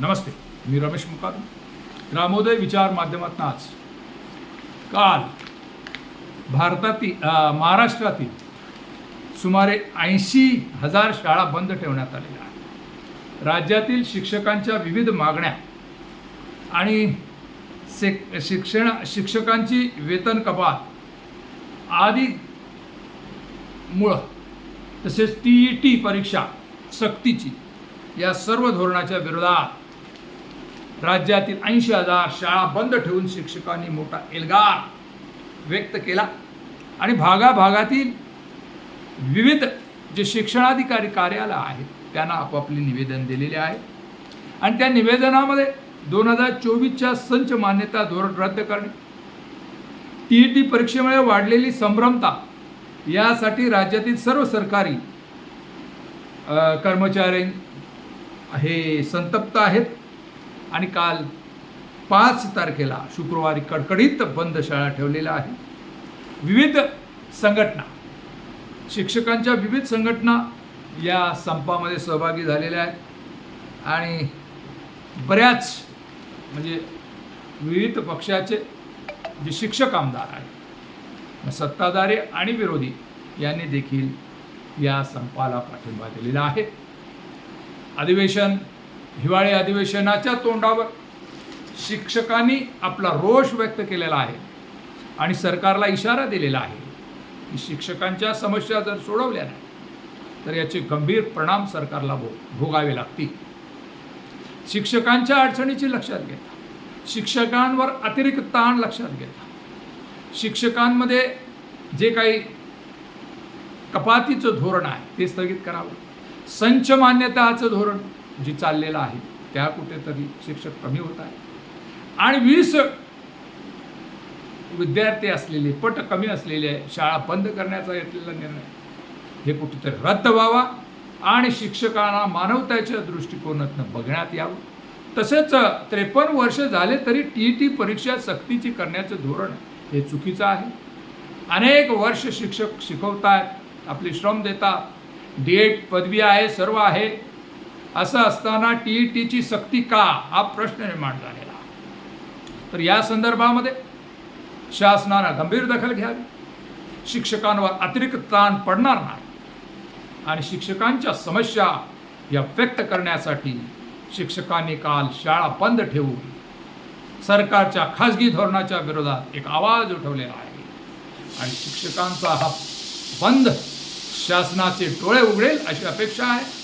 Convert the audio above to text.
नमस्ते मी रमेश मुकाद ग्रामोदय विचार माध्यमातून आज. काल भारतातील महाराष्ट्रातील सुमारे ऐंशी हजार शाळा बंद ठेवण्यात आलेल्या आहेत. राज्यातील शिक्षकांच्या विविध मागण्या आणि से शिक्षण शिक्षकांची वेतन कपात आदी मुळं तसेच टी ई टी परीक्षा सक्तीची या सर्व धोरणाच्या विरोधात राज्यातील ऐंशी हजार शाळा बंद ठेवून शिक्षकांनी मोठा एल्गार व्यक्त केला. आणि भागाभागातील विविध जे शिक्षणाधिकारी कार्यालय आहेत त्यांना आपापले निवेदन दिलेले आहे. आणि त्या निवेदनामध्ये दोन हजार चोवीसच्या संच मान्यता धोरण रद्द करणे टी ई टी परीक्षेमुळे वाढलेली संभ्रमता यासाठी राज्यातील सर्व सरकारी कर्मचारी हे संतप्त आहेत. आणि काल पाच तारखेला शुक्रवारी कडकडीत बंद शाळा ठेवलेल्या आहे विविध संघटना शिक्षकांच्या विविध संघटना या संपामध्ये सहभागी झालेल्या आहेत. आणि बऱ्याच म्हणजे विविध पक्षाचे जे शिक्षक आमदार आहेत सत्ताधारी आणि विरोधी यांनी देखील या संपाला पाठिंबा दिलेला आहे. अधिवेशन हिवाळी अधिवेशनाच्या तोंडावर शिक्षकांनी आपला रोष व्यक्त केलेला आहे आणि सरकारला इशारा दिलेला आहे की शिक्षकांच्या समस्या जर सोडवल्या नाही तर याचे गंभीर परिणाम सरकारला भो भोगावे लागतील. शिक्षकांच्या अडचणीची लक्षात घेता. शिक्षकांवर अतिरिक्त ताण लक्षात घेता. शिक्षकांमध्ये जे काही कपातीचं धोरण आहे ते स्थगित करावं. संच मान्यताचं धोरण जी चाललेलं आहे त्या कुठेतरी शिक्षक कमी होत आहे आणि वीस विद्यार्थी असलेले पट कमी असलेले शाळा बंद करण्याचा घेतलेला निर्णय हे कुठेतरी रद्द व्हावा आणि शिक्षकांना मानवताच्या दृष्टिकोनातून बघण्यात यावं. तसेच त्रेपन्न वर्ष झाले तरी टी ई टी परीक्षा सक्तीची करण्याचं धोरण हे चुकीचं आहे. अनेक वर्ष शिक्षक शिकवतात आपले श्रम देतात. डी एड पदवी आहे सर्व आहे. असं असताना टी ई टीची सक्ती का? हा प्रश्न निर्माण झालेला. तर या संदर्भामध्ये शासनानं गंभीर दखल घ्यावी. शिक्षकांवर अतिरिक्त ताण पडणार नाही. आणि शिक्षकांच्या समस्या या व्यक्त करण्यासाठी शिक्षकांनी काल शाळा बंद ठेवून सरकारच्या खाजगी धोरणाच्या विरोधात एक आवाज उठवलेला आहे. आणि शिक्षकांचा हा बंद शासनाचे डोळे उघडेल अशी अपेक्षा आहे.